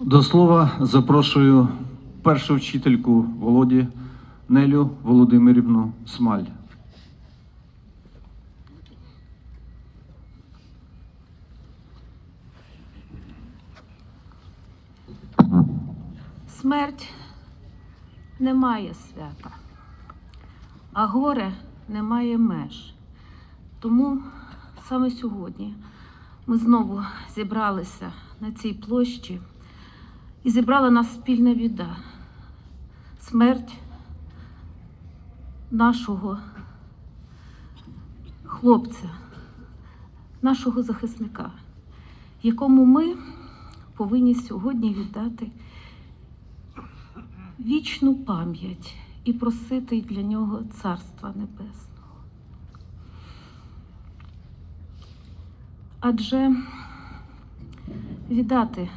До слова запрошую першу вчительку Володі Нелю Володимирівну Смаль. Смерть не має свята, а горе не має меж. Тому саме сьогодні ми знову зібралися на цій площі і зібрала нас спільна біда. Смерть нашого хлопця, нашого захисника, якому ми повинні сьогодні віддати вічну пам'ять і просити для нього Царства Небесного. Адже віддати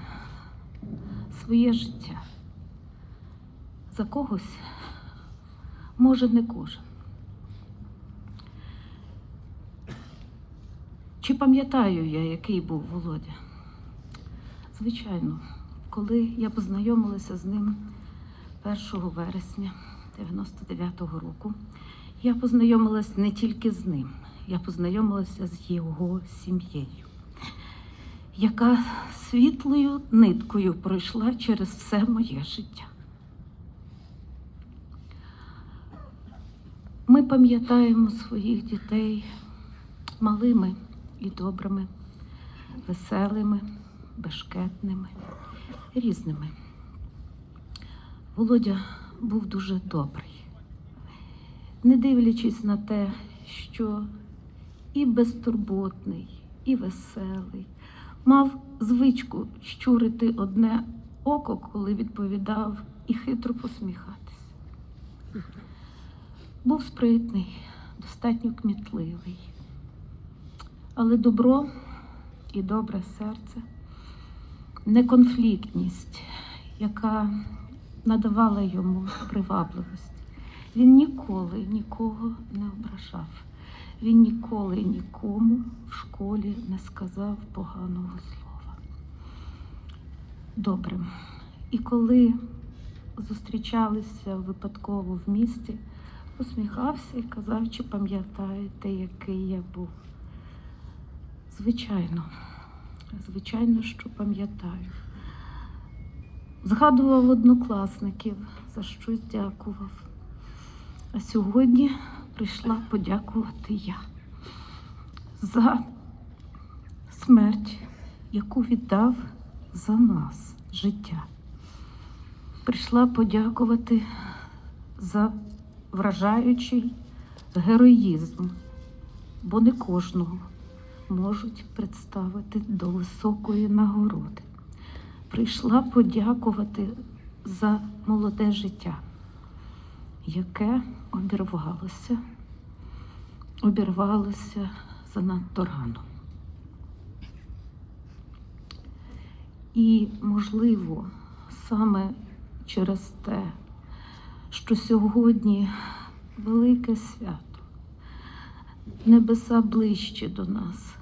своє життя за когось може не кожен. Чи пам'ятаю я, який був Володя? Звичайно, коли я познайомилася з ним 1 вересня 99-го року, я познайомилася не тільки з ним, я познайомилася з його сім'єю, яка світлою ниткою пройшла через все моє життя. Ми пам'ятаємо своїх дітей малими і добрими, веселими, бешкетними, різними. Володя був дуже добрий, не дивлячись на те, що і безтурботний, і веселий, мав звичку щурити одне око, коли відповідав, і хитро посміхатися. Був спритний, достатньо кмітливий, але добро і добре серце, неконфліктність, яка надавала йому привабливості. Він ніколи нікого не ображав. Він ніколи нікому в школі не сказав поганого слова. Добрим. І коли зустрічалися випадково в місті, посміхався і казав, чи пам'ятаєте, який я був. Звичайно, звичайно, що пам'ятаю. Згадував однокласників, за щось дякував. А сьогодні прийшла подякувати я за смерть, яку віддав за нас життя. Прийшла подякувати за вражаючий героїзм, бо не кожного можуть представити до високої нагороди прийшла подякувати за молоде життя, яке обірвалося, обірвалося занадто рано. І, можливо, саме через те, що сьогодні велике свято, небеса ближче до нас,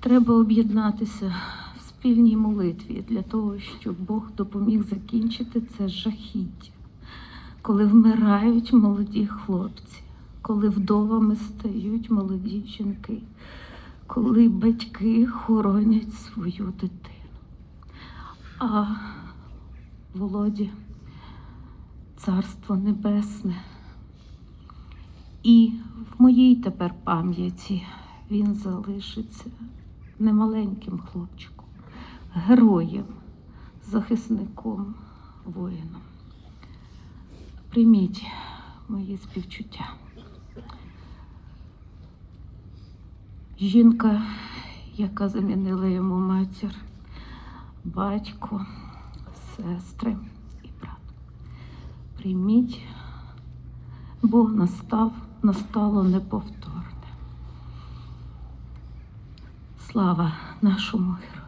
треба об'єднатися в спільній молитві для того, щоб Бог допоміг закінчити це жахіття, коли вмирають молоді хлопці, коли вдовами стають молоді жінки, коли батьки хоронять свою дитину. А Володі, Царство Небесне. І в моїй тепер пам'яті він залишиться немаленьким хлопчиком, героєм, захисником, воїном. Прийміть мої співчуття. Жінка, яка замінила йому матір, батько, сестри і брат. Прийміть, бо настав, настало неповторне. Слава нашому герою.